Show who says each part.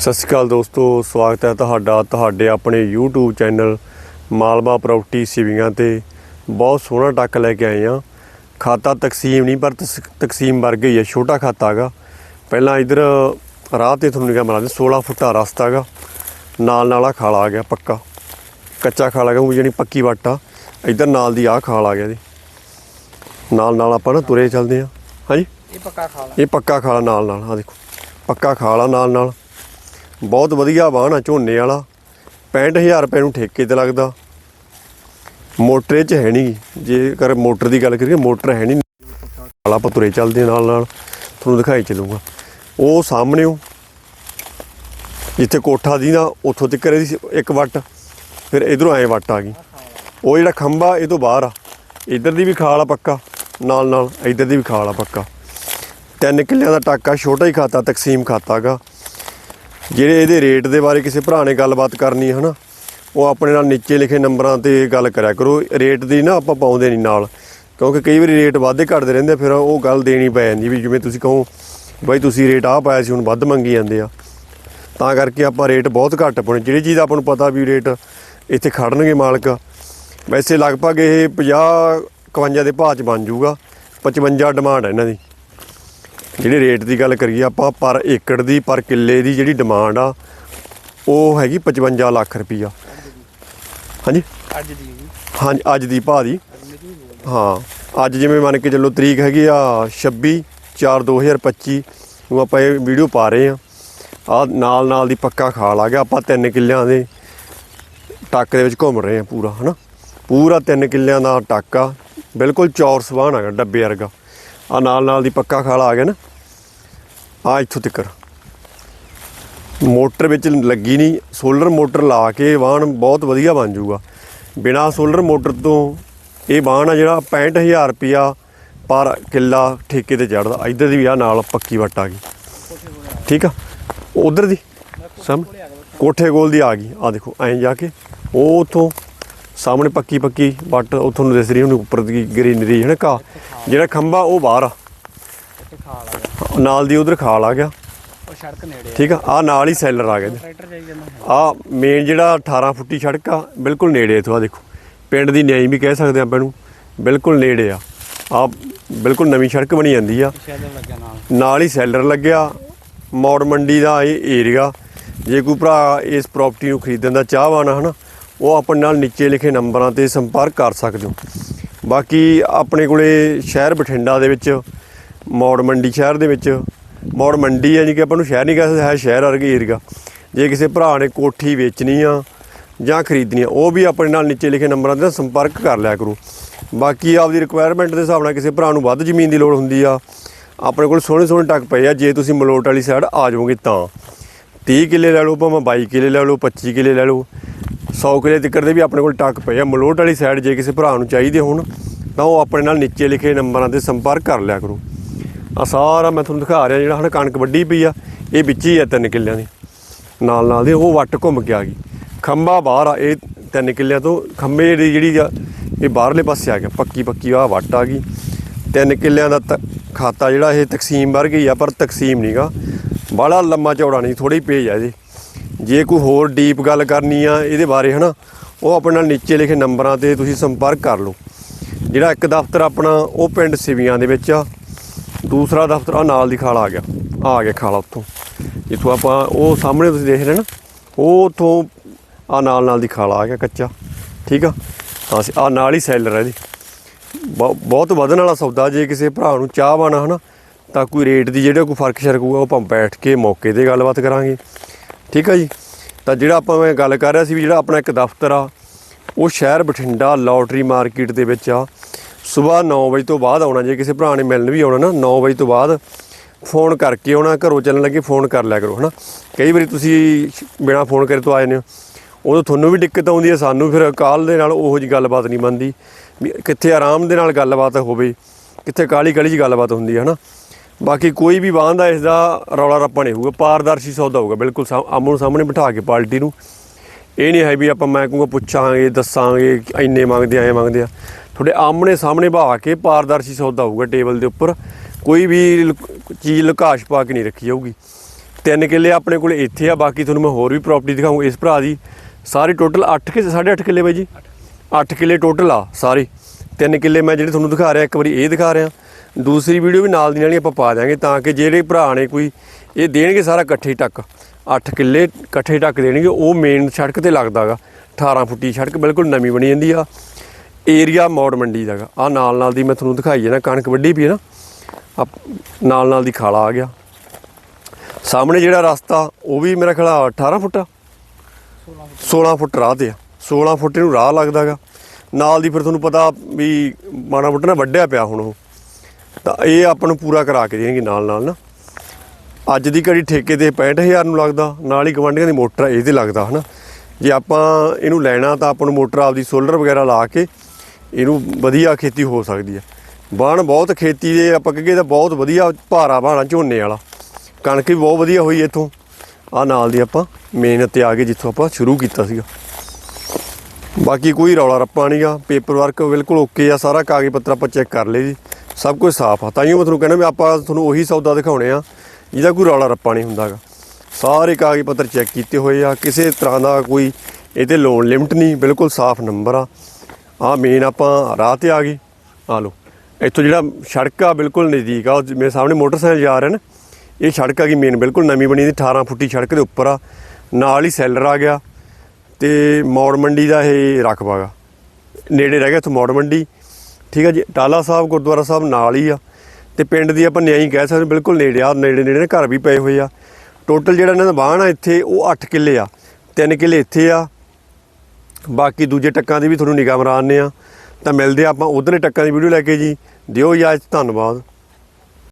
Speaker 1: ਸਤਿ ਸ਼੍ਰੀ ਅਕਾਲ ਦੋਸਤੋ ਸਵਾਗਤ ਹੈ ਤੁਹਾਡਾ ਤੁਹਾਡੇ ਆਪਣੇ YouTube ਚੈਨਲ ਮਾਲਵਾ ਪ੍ਰਾਪਰਟੀ ਸਿਵਿੰਗਾਂ ਤੇ। ਬਹੁਤ ਸੋਹਣਾ ਟੱਕ ਲੈ ਕੇ ਆਏ ਆ ਖਾਤਾ ਤਕਸੀਮ ਨਹੀਂ ਪਰ ਤਕਸੀਮ ਵਰਗਾ ਹੀ ਹੈ ਛੋਟਾ ਖਾਤਾ ਹੈਗਾ। ਪਹਿਲਾਂ ਇਧਰ ਰਾਹ ਤੇ ਤੁਹਾਨੂੰ ਨਿਗਾਹ ਮਾਰਾਂ 16 ਫੁੱਟਾ ਰਸਤਾ ਹੈਗਾ। ਨਾਲ ਨਾਲ ਆ ਖਾਲਾ ਆ ਗਿਆ ਪੱਕਾ। ਕੱਚਾ ਖਾਲਾ ਹੈਗਾ ਉਹ ਜਿਹੜੀ ਪੱਕੀ ਵੱਟ ਆ। ਇਧਰ ਨਾਲ ਦੀ ਆਹ ਖਾਲ ਆ ਗਿਆ ਜੀ ਨਾਲ ਨਾਲ ਆਪਾਂ ਨਾ ਤੁਰੇ ਚੱਲਦੇ ਆ ਹਾਂਜੀ?
Speaker 2: ਇਹ ਪੱਕਾ ਖਾ ਲਾ
Speaker 1: ਇਹ ਪੱਕਾ ਖਾਲਾ ਨਾਲ ਨਾਲ ਆ ਦੇਖੋ। ਪੱਕਾ ਖਾਲਾ ਨਾਲ ਨਾਲ। ਬਹੁਤ ਵਧੀਆ ਵਾਹਣ ਆ, ਝੋਨੇ ਵਾਲਾ। 65000 ਰੁਪਏ ਨੂੰ ਠੇਕੇ ਤੇ ਲੱਗਦਾ। ਮੋਟਰ ਚ ਹੈ ਨਹੀਂ ਜੇਕਰ ਮੋਟਰ ਦੀ ਗੱਲ ਕਰੀਏ, ਮੋਟਰ ਹੈ ਨਹੀਂ ਖਾਲਾ ਪਤੁਰੇ ਚੱਲਦੇ ਨਾਲ ਨਾਲ। ਤੁਹਾਨੂੰ ਦਿਖਾਈ ਚੱਲੂਗਾ। ਉਹ ਸਾਹਮਣੇ ਉਹ, ਜਿੱਥੇ ਕੋਠਾ ਦੀ ਨਾ, ਉੱਥੋਂ ਤੱਕ ਇਹਦੀ ਸੀ ਇੱਕ ਵੱਟ। ਫਿਰ ਇਧਰੋਂ ਐ ਵੱਟ ਆ ਗਈ। ਉਹ ਜਿਹੜਾ ਖੰਭਾ, ਇਹ ਤੋਂ ਬਾਹਰ ਆ। ਇਧਰ ਦੀ ਵੀ ਖਾਲ ਆ ਪੱਕਾ। ਨਾਲ ਨਾਲ ਇਧਰ ਦੀ ਵੀ ਖਾਲ ਆ ਪੱਕਾ। ਤਿੰਨ ਕਿੱਲਿਆਂ ਦਾ ਟਾਕਾ, ਛੋਟਾ ਹੀ ਖਾਤਾ, ਤਕਸੀਮ ਖਾਤਾਗਾ। ਜਿਹੜੇ ਇਹਦੇ ਰੇਟ ਦੇ ਬਾਰੇ ਕਿਸੇ ਭਰਾ ਨੇ ਗੱਲਬਾਤ ਕਰਨੀ ਹੈ, ਹਨਾ, ਉਹ ਆਪਣੇ ਨਾਲ ਨੀਚੇ ਲਿਖੇ ਨੰਬਰਾਂ ਤੇ ਗੱਲ ਕਰਿਆ ਕਰੋ। ਰੇਟ ਦੀ ਨਾ ਆਪਾਂ ਪਾਉਂਦੇ ਨਹੀਂ ਨਾਲ, ਕਿਉਂਕਿ ਕਈ ਵਾਰੀ ਰੇਟ ਵਾਧੇ ਘਟਦੇ ਰਹਿੰਦੇ ਫਿਰ ਉਹ ਗੱਲ ਦੇਣੀ ਪੈ ਜਾਂਦੀ ਵੀ ਜਿਵੇਂ ਤੁਸੀਂ ਕਹੋ, ਬਾਈ ਤੁਸੀਂ ਰੇਟ ਆਹ ਪਾਇਆ ਸੀ, ਹੁਣ ਵੱਧ ਮੰਗੀ ਜਾਂਦੇ ਆ। ਤਾਂ ਕਰਕੇ ਆਪਾਂ ਰੇਟ ਬਹੁਤ ਘੱਟ ਪਾਉਣੇ। ਜਿਹੜੀ ਚੀਜ਼ ਆਪਾਂ ਨੂੰ ਪਤਾ ਵੀ ਰੇਟ ਇੱਥੇ ਖੜਨਗੇ ਮਾਲਕ, ਵੈਸੇ ਲਗਭਗ ਇਹ 50 51 ਦੇ ਭਾਅ ਚ ਬਣ ਜਾਊਗਾ 55 ਡਿਮਾਂਡ ਹੈ ਇਹਨਾਂ ਦੀ। ਜਿਹੜੇ ਰੇਟ ਦੀ ਗੱਲ ਕਰੀਏ ਆਪਾਂ ਪਰ ਏਕੜ ਦੀ ਪਰ ਕਿੱਲੇ ਦੀ ਜਿਹੜੀ ਡਿਮਾਂਡ ਆ ਉਹ ਹੈਗੀ 55 ਲੱਖ ਰੁਪਈਆ। ਹਾਂਜੀ?
Speaker 2: ਅੱਜ ਦੀ
Speaker 1: ਹਾਂਜੀ ਅੱਜ ਦੀ ਭਾਅ ਦੀ। ਹਾਂ ਅੱਜ ਜਿਵੇਂ ਮੰਨ ਕੇ ਚੱਲੋ ਤਰੀਕ ਹੈਗੀ ਆ 26 4 2025 ਨੂੰ ਆਪਾਂ ਇਹ ਵੀਡੀਓ ਪਾ ਰਹੇ ਆ ਆ ਨਾਲ ਨਾਲ ਦੀ ਪੱਕਾ ਖਾਲ ਆ ਗਿਆ ਆਪਾਂ ਤਿੰਨ ਕਿੱਲਿਆਂ ਦੇ ਟੱਕ ਦੇ ਵਿੱਚ ਘੁੰਮ ਰਹੇ ਆ ਪੂਰਾ ਹਨਾ? ਪੂਰਾ ਤਿੰਨ ਕਿੱਲਿਆਂ ਦਾ ਟੱਕਾ ਬਿਲਕੁਲ ਚੌਰ ਸਵਾਨ ਹੈਗਾ ਡੱਬੇ ਵਰਗਾ। ਆ ਨਾਲ ਨਾਲ ਦੀ ਪੱਕਾ ਖਾਲ ਆ ਗਿਆ ਨਾ। ਆ ਇੱਥੋਂ ਤੱਕ ਮੋਟਰ ਵਿੱਚ ਲੱਗੀ ਨਹੀਂ, ਸੋਲਰ ਮੋਟਰ ਲਾ ਕੇ ਵਾਹਣ ਬਹੁਤ ਵਧੀਆ ਬਣ ਜਾਊਗਾ। ਬਿਨਾ ਸੋਲਰ ਮੋਟਰ ਤੋਂ ਇਹ ਵਾਹਣ ਆ ਜਿਹੜਾ 65000 ਰੁਪਿਆ ਪਰ ਕਿੱਲਾ ਠੇਕੇ ਤੇ ਚੜਦਾ ਇੱਧਰ ਦੀ ਵੀ ਆ, ਨਾਲ ਪੱਕੀ ਵੱਟ ਆ ਗਈ। ਠੀਕ ਆ? ਉਧਰ ਦੀ? ਸਮ ਕੋਠੇ ਕੋਲ ਦੀ ਆ ਗਈ। ਆ ਦੇਖੋ, ਐਂ ਜਾ ਕੇ ਉਹ ਉਥੋਂ ਸਾਹਮਣੇ ਪੱਕੀ ਪੱਕੀ ਵੱਟ ਉਥੋਂ ਨੂੰ ਦਿਸ ਰਹੀ ਉਹਨੂੰ ਉੱਪਰ ਦੀ ਗ੍ਰੀਨਰੀ ਹੈ ਨਾ ਘਾਹ? ਜਿਹੜਾ ਖੰਭਾ, ਉਹ ਬਾਹਰ ਆ। ਨਾਲ ਦੀ ਉਧਰ ਖਾਲ ਆ ਗਿਆ।
Speaker 2: ਉਹ ਸੜਕ ਨੇੜੇ
Speaker 1: ਠੀਕ ਆ ਆ ਨਾਲ ਹੀ ਸੈਲਰ ਆ ਗਿਆ
Speaker 2: ਟਰੈਕਟਰ ਜਾਈ ਜਾਂਦਾ
Speaker 1: ਆ ਮੇਨ ਜਿਹੜਾ 18 ਫੁੱਟੀ ਸੜਕ ਆ ਬਿਲਕੁਲ ਨੇੜੇ ਇਥੋਂ ਆ ਦੇਖੋ। ਪਿੰਡ ਦੀ ਨਿਆਈ ਵੀ ਕਹਿ ਸਕਦੇ ਆਪਾਂ ਇਹਨੂੰ ਬਿਲਕੁਲ ਨੇੜੇ ਆ। ਆ ਬਿਲਕੁਲ ਨਵੀਂ ਸੜਕ ਬਣੀ ਜਾਂਦੀ ਆ।
Speaker 2: ਨਾਲ।
Speaker 1: ਹੀ ਸੈਲਰ ਲੱਗਿਆ ਮੌੜ ਮੰਡੀ ਦਾ ਇਹ ਏਰੀਆ ਜੇ ਕੋਈ ਭਰਾ ਇਸ ਪ੍ਰਾਪਰਟੀ ਨੂੰ ਖਰੀਦਣ ਦਾ ਚਾਹਵਾਨ ਹਨਾ ਉਹ ਆਪਣੇ ਨਾਲ ਨੀਚੇ ਲਿਖੇ ਨੰਬਰਾਂ ਤੇ ਸੰਪਰਕ ਕਰ ਸਕਦੇ ਹੋ। ਬਾਕੀ ਆਪਣੇ ਕੋਲੇ ਸ਼ਹਿਰ ਬਠਿੰਡਾ ਦੇ ਵਿੱਚ ਮੌੜ ਮੰਡੀ ਸ਼ਹਿਰ ਦੇ ਵਿੱਚ। ਮੌੜ ਮੰਡੀ ਹੈ ਜੀ ਕਿ ਆਪਾਂ ਨੂੰ ਸ਼ਹਿਰ ਨਹੀਂ ਕਹਿ ਹੈ ਸ਼ਹਿਰ ਵਰਗੇ ਏਰੀਆ। ਜੇ ਕਿਸੇ ਭਰਾ ਨੇ ਕੋਠੀ ਵੇਚਣੀ ਆ ਜਾਂ ਖਰੀਦਣੀ ਆ, ਉਹ ਵੀ ਆਪਣੇ ਨਾਲ ਨੀਚੇ ਲਿਖੇ ਨੰਬਰਾਂ ਤੇ ਸੰਪਰਕ ਕਰ ਲਿਆ ਕਰੋ। ਬਾਕੀ ਆਪਦੀ ਰਿਕੁਆਇਰਮੈਂਟ ਦੇ ਹਿਸਾਬ ਨਾਲ ਕਿਸੇ ਭਰਾ ਨੂੰ ਵੱਧ ਜ਼ਮੀਨ ਦੀ ਲੋੜ ਹੁੰਦੀ ਆ, ਆਪਣੇ ਕੋਲ ਸੋਹਣੇ ਸੋਹਣੇ ਟੱਕ ਪਏ ਆ, ਜੇ ਤੁਸੀਂ ਮਲੋਟ ਵਾਲੀ ਸਾਈਡ ਆ ਜਾਓਗੇ ਤਾਂ। 30 ਕਿੱਲੇ ਲੈ ਲਓ ਭਾਵੇਂ 22 ਕਿੱਲੇ ਲੈ ਲਓ 25 ਕਿੱਲੇ ਲੈ ਲਓ। 100 ਕਿੱਲੇ ਤੱਕਰ ਦੇ ਵੀ ਆਪਣੇ ਕੋਲ ਟੱਕ ਪਏ ਆ। ਮਲੋਟ ਵਾਲੀ ਸਾਈਡ ਜੇ ਕਿਸੇ ਭਰਾ ਨੂੰ ਚਾਹੀਦੇ ਹੋਣ, ਤਾਂ ਉਹ ਆਪਣੇ ਨਾਲ ਨੀਚੇ ਲਿਖੇ ਨੰਬਰਾਂ ਤੇ ਸੰਪਰਕ ਕਰ ਲਿਆ ਕਰੋ। ਆ ਸਾਰਾ ਮੈਂ ਤੁਹਾਨੂੰ ਦਿਖਾ ਰਿਹਾ ਜਿਹੜਾ ਹੁਣ ਕਣਕ ਵੱਢੀ ਪਈ ਆ, ਇਹ ਵਿੱਚ ਹੀ ਆ ਤਿੰਨ ਕਿੱਲਿਆਂ ਦੀ। ਨਾਲ ਨਾਲ ਦੇ ਉਹ ਵੱਟ ਘੁੰਮ ਕੇ ਆ ਗਈ। ਖੰਭਾ ਬਾਹਰ ਆ, ਇਹ ਤਿੰਨ ਕਿੱਲਿਆਂ ਤੋਂ ਖੰਭੇ ਦੀ ਜਿਹੜੀ ਆ, ਇਹ ਬਾਹਰਲੇ ਪਾਸੇ ਆ ਗਿਆ। ਪੱਕੀ ਪੱਕੀ ਆ ਵੱਟ ਆ ਗਈ। ਤਿੰਨ ਕਿੱਲਿਆਂ ਦਾ ਤ- ਖਾਤਾ ਜਿਹੜਾ ਇਹ ਤਕਸੀਮ ਵਰਗੀ ਆ, ਪਰ ਤਕਸੀਮ ਨਹੀਂਗਾ ਬਾਹਲਾ ਲੰਮਾ ਚੌੜਾ ਨਹੀਂ ਥੋੜੀ ਪੇਜ ਆ ਇਹਦੇ। ਜੇ ਕੋਈ ਹੋਰ ਡੀਪ ਗੱਲ ਕਰਨੀ ਆ ਇਹਦੇ ਬਾਰੇ, ਹਨਾ, ਉਹ ਆਪਣੇ ਨਾਲ ਨੀਚੇ ਲਿਖੇ ਨੰਬਰਾਂ ਤੇ ਤੁਸੀਂ ਸੰਪਰਕ ਕਰ ਲਓ। ਜਿਹੜਾ ਇੱਕ ਦਫ਼ਤਰ ਆਪਣਾ, ਉਹ ਪਿੰਡ ਸਿਵੀਆਂ ਦੇ ਵਿੱਚ ਆ। ਦੂਸਰਾ ਦਫ਼ਤਰ ਆ ਨਾਲ ਦੀ ਖਾਲ ਆ ਗਿਆ। ਆ ਗਿਆ ਖਾਲਾ ਉੱਥੋਂ। ਜਿੱਥੋਂ ਆਪਾਂ ਉਹ ਸਾਹਮਣੇ ਤੁਸੀਂ ਦੇਖ ਰਹੇ ਨਾ, ਉਹ ਉੱਥੋਂ ਆ ਨਾਲ ਨਾਲ ਦੀ ਖਾਲਾ ਆ ਗਿਆ ਕੱਚਾ। ਠੀਕ ਆ? ਹਾਂ ਆ ਨਾਲ ਹੀ ਸੈਲਰ ਹੈ ਜੀ ਬਹੁ- ਬਹੁਤ ਵਧਣ ਵਾਲਾ ਸੌਦਾ, ਜੇ ਕਿਸੇ ਭਰਾ ਨੂੰ ਚਾਹਵਾਨ ਆ ਹਨਾ, ਤਾਂ ਕੋਈ ਰੇਟ ਦੀ ਜਿਹੜਾ ਕੋਈ ਫ਼ਰਕ ਸ਼ਰਕ ਹੋਊਗਾ, ਉਹ ਆਪਾਂ ਬੈਠ ਕੇ ਮੌਕੇ ਤੇ ਗੱਲਬਾਤ ਕਰਾਂਗੇ। ਠੀਕ ਆ ਜੀ? ਤਾਂ ਜਿਹੜਾ ਆਪਾਂ ਮੈਂ ਗੱਲ ਕਰ ਰਿਹਾ ਸੀ ਵੀ ਜਿਹੜਾ ਆਪਣਾ ਇੱਕ ਦਫ਼ਤਰ ਆ, ਉਹ ਸ਼ਹਿਰ ਬਠਿੰਡਾ ਲੋਟਰੀ ਮਾਰਕੀਟ ਦੇ ਵਿੱਚ ਆ। ਸਵੇਰ 9 ਵਜੇ ਤੋਂ ਬਾਅਦ ਆਉਣਾ, ਜੇ ਕਿਸੇ ਭਰਾ ਨੇ ਮਿਲਣ ਵੀ ਆਉਣਾ ਨਾ 9 ਵਜੇ ਤੋਂ ਬਾਅਦ ਫੋਨ ਕਰਕੇ ਆਉਣਾ, ਘਰੋਂ ਚੱਲਣ ਲੱਗੇ ਫੋਨ ਕਰ ਲਿਆ ਕਰੋ, ਹਨਾ? ਕਈ ਵਾਰੀ ਤੁਸੀਂ ਬਿਨਾ ਫੋਨ ਕਰੇ ਤੋਂ ਆਏ ਨੇ ਉਦੋਂ ਤੁਹਾਨੂੰ ਵੀ ਦਿੱਕਤ ਆਉਂਦੀ ਹੈ, ਸਾਨੂੰ ਫਿਰ ਕਾਲ ਦੇ ਨਾਲ ਉਹੋ ਜੀ ਗੱਲਬਾਤ ਨਹੀਂ ਬਣਦੀ। ਵੀ ਕਿੱਥੇ ਆਰਾਮ ਦੇ ਨਾਲ ਗੱਲਬਾਤ ਹੋਵੇ, ਕਿੱਥੇ ਕਾਲੀ ਕਾਲੀ ਜੀ ਗੱਲਬਾਤ ਹੁੰਦੀ ਹੈ, ਹਨਾ? ਬਾਕੀ ਕੋਈ ਵੀ ਵਾਹਨ ਦਾ ਇਸ ਦਾ ਰੌਲਾ ਰੱਪਾ ਨਹੀਂ ਹੋਊਗਾ, ਪਾਰਦਰਸ਼ੀ ਸੌਦਾ ਹੋਊਗਾ, ਬਿਲਕੁਲ ਸਾ- ਆਮੋ ਸਾਹਮਣੇ ਬਿਠਾ ਕੇ ਪਾਰਟੀ ਨੂੰ। ਇਹ ਨਹੀਂ ਹੈ ਵੀ ਆਪਾਂ ਮੈਂ ਕਹੂੰਗਾ ਪੁੱਛਾਂਗੇ, ਦੱਸਾਂਗੇ, ਇੰਨੇ ਮੰਗਦੇ ਆਏ ਮੰਗਦੇ ਆ। ਤੁਹਾਡੇ ਆਮਣੇ ਸਾਹਮਣੇ ਬਹਾ ਕੇ ਪਾਰਦਰਸ਼ੀ ਸੌਦਾ ਹੋਊਗਾ ਟੇਬਲ ਦੇ ਉੱਪਰ। ਕੋਈ ਵੀ ਲੁਕ- ਚੀਜ਼ ਲੁਕਾਸ਼ ਪਾ ਕੇ ਨਹੀਂ ਰੱਖੀ ਜਾਊਗੀ। ਤਿੰਨ ਕਿੱਲੇ ਆਪਣੇ ਕੋਲ ਇੱਥੇ ਆ, ਬਾਕੀ ਤੁਹਾਨੂੰ ਮੈਂ ਹੋਰ ਵੀ ਪ੍ਰਾਪਰਟੀ ਦਿਖਾਊਂ ਇਸ ਭਰਾ ਦੀ ਸਾਰੇ ਟੋਟਲ 8 ਕਿ 8.5 ਕਿੱਲੇ ਬਾਈ ਜੀ? 8 ਕਿੱਲੇ ਟੋਟਲ ਆ ਸਾਰੇ। ਤਿੰਨ ਕਿੱਲੇ ਮੈਂ ਜਿਹੜੇ ਤੁਹਾਨੂੰ ਦਿਖਾ ਰਿਹਾ, ਇੱਕ ਵਾਰੀ ਇਹ ਦਿਖਾ ਰਿਹਾ। ਦੂਸਰੀ ਵੀਡੀਓ ਵੀ ਨਾਲ ਦੀ ਨਾਲ ਹੀ ਆਪਾਂ ਪਾ ਦਿਆਂਗੇ ਤਾਂ ਕਿ ਜਿਹੜੇ ਭਰਾ ਨੇ ਕੋਈ ਇਹ ਦੇਣਗੇ ਸਾਰਾ ਇਕੱਠੇ ਟੱਕ। 8 ਕਿੱਲੇ ਇਕੱਠੇ ਢੱਕ ਦੇਣਗੇ, ਉਹ ਮੇਨ ਸੜਕ ਤੇ ਲੱਗਦਾਗਾ 18 ਫੁੱਟੀ ਸੜਕ ਬਿਲਕੁਲ ਨਵੀਂ ਬਣੀ ਜਾਂਦੀ ਆ। ਏਰੀਆ ਮੌੜ ਮੰਡੀ ਦਾਗਾ ਆ ਨਾਲ ਨਾਲ ਦੀ ਮੈਂ ਤੁਹਾਨੂੰ ਦਿਖਾਈ ਹੈ ਨਾ, ਕਣਕ ਵੱਢੀ ਪਈ ਹੈ ਨਾ ਆ ਨਾਲ ਨਾਲ ਦੀ ਖਾਲਾ ਆ ਗਿਆ। ਸਾਹਮਣੇ ਜਿਹੜਾ ਰਸਤਾ, ਉਹ ਵੀ ਮੇਰਾ ਖਿਆਲ ਆ 18 ਫੁੱਟ ਆ। 16 ਫੁੱਟ ਰਾਹ ਤੇ ਆ। 16 ਫੁੱਟ ਇਹਨੂੰ ਰਾਹ ਲੱਗਦਾਗਾ ਨਾਲ ਦੀ ਫਿਰ ਤੁਹਾਨੂੰ ਪਤਾ ਵੀ ਮਾਣਾ ਫੁੱਟ ਨਾ ਵੱਢਿਆ ਪਿਆ ਹੁਣ ਉਹ। ਤਾਂ ਇਹ ਆਪਾਂ ਨੂੰ ਪੂਰਾ ਕਰਾ ਕੇ ਦੇਣਗੇ ਨਾਲ ਨਾਲ ਨਾ। ਅੱਜ ਦੀ ਘੜੀ ਠੇਕੇ ਤੇ 65000 ਨੂੰ ਲੱਗਦਾ, ਨਾਲ ਹੀ ਗਵੰਡੀਆਂ ਦੀ ਮੋਟਰ ਇਹ ਤੇ ਲੱਗਦਾ, ਹਨਾ? ਜੇ ਆਪਾਂ ਇਹਨੂੰ ਲੈਣਾ ਤਾਂ ਆਪਾਂ ਨੂੰ ਮੋਟਰ ਆਪਦੀ ਸੋਲਰ ਵਗੈਰਾ ਲਾ ਕੇ ਇਹਨੂੰ ਵਧੀਆ ਖੇਤੀ ਹੋ ਸਕਦੀ ਹੈ ਬਾਣ ਬਹੁਤ ਖੇਤੀ ਦੇ ਆਪਾਂ ਕਹੀਏ ਤਾਂ ਬਹੁਤ ਵਧੀਆ ਭਾਰਾ ਬਾਣਾ ਝੋਨੇ ਵਾਲਾ। ਕਣਕ ਵੀ ਬਹੁਤ ਵਧੀਆ ਹੋਈ ਇੱਥੋਂ। ਆ ਨਾਲ ਦੀ ਆਪਾਂ ਮਿਹਨਤ ਤੇ ਆ ਗਏ ਜਿੱਥੋਂ ਆਪਾਂ ਸ਼ੁਰੂ ਕੀਤਾ ਸੀਗਾ। ਬਾਕੀ ਕੋਈ ਰੌਲਾ ਰੱਪਾ ਨਹੀਂਗਾ ਪੇਪਰ ਵਰਕ ਬਿਲਕੁਲ ਓਕੇ ਆ, ਸਾਰਾ ਕਾਗਜ਼ ਪੱਤਰ ਆਪਾਂ ਚੈੱਕ ਕਰ ਲਏ ਜੀ। ਸਭ ਕੁਝ ਸਾਫ਼ ਆ। ਤਾਂ ਹੀ ਮੈਂ ਤੁਹਾਨੂੰ ਕਹਿੰਦਾ ਵੀ ਆਪਾਂ ਤੁਹਾਨੂੰ ਉਹੀ ਸੌਦਾ ਦਿਖਾਉਣੇ ਆ ਜਿਹਦਾ ਕੋਈ ਰੌਲਾ ਰੱਪਾ ਨਹੀਂ ਹੁੰਦਾਗਾ। ਸਾਰੇ ਕਾਗਜ਼ ਪੱਤਰ ਚੈੱਕ ਕੀਤੇ ਹੋਏ ਆ, ਕਿਸੇ ਤਰ੍ਹਾਂ ਦਾ ਕੋਈ ਇਹਦੇ ਲੋਨ ਲਿਮਟ ਨਹੀਂ, ਬਿਲਕੁਲ ਸਾਫ਼ ਨੰਬਰ ਆ। ਆ ਮੇਨ ਆਪਾਂ ਰਾਹ ਤੇ ਆ ਗਏ। ਆ ਲਓ, ਇੱਥੋਂ ਜਿਹੜਾ ਸੜਕ ਆ, ਬਿਲਕੁਲ ਨਜ਼ਦੀਕ ਆ ਮੇਰੇ ਸਾਹਮਣੇ ਮੋਟਰਸਾਈਕਲ ਜਾ ਰਹੇ ਨੇ। ਇਹ ਸੜਕ ਆ ਗਈ ਮੇਨ ਬਿਲਕੁਲ ਨਵੀਂ ਬਣੀ ਦੀ 18 ਫੁੱਟੀ ਸੜਕ ਦੇ ਉੱਪਰ ਆ। ਨਾਲ ਹੀ ਸੈਲਰ ਆ ਗਿਆ ਤੇ ਮੌੜ ਮੰਡੀ ਦਾ ਇਹ ਰਕਬਾ ਗਾ। ਨੇੜੇ ਰਹਿ ਗਿਆ ਇੱਥੋਂ ਮੌੜ ਮੰਡੀ। ਠੀਕ ਆ ਜੀ, ਟਾਲਾ ਸਾਹਿਬ, ਗੁਰਦੁਆਰਾ ਸਾਹਿਬ ਨਾਲ ਹੀ ਆ। ਤੇ ਪਿੰਡ ਦੀ ਆਪਾਂ ਨਿਆਈ ਕਹਿ ਸਕਦੇ, ਬਿਲਕੁਲ ਨੇੜੇ ਆ, ਨੇੜੇ ਨੇੜੇ ਨੇ ਘਰ ਵੀ ਪਏ ਹੋਏ ਆ। ਟੋਟਲ ਜਿਹੜਾ ਇਹਨਾਂ ਦਾ ਬਾਣ ਆ ਇੱਥੇ, ਉਹ 8 ਕਿੱਲੇ ਆ 3 ਕਿੱਲੇ ਇੱਥੇ ਆ। ਬਾਕੀ ਦੂਜੇ ਟੱਕਾਂ ਦੀ ਵੀ ਤੁਹਾਨੂੰ ਨਿਗਾਹ ਮਰਾਉਂਦੇ ਆ। ਤਾਂ ਮਿਲਦੇ ਆ ਆਪਾਂ, ਉਧਰਲੇ ਟੱਕਾਂ ਦੀ ਵੀਡੀਓ ਲੈ ਕੇ ਜੀ। ਦਿਓ ਯਾਦ ਧੰਨਵਾਦ।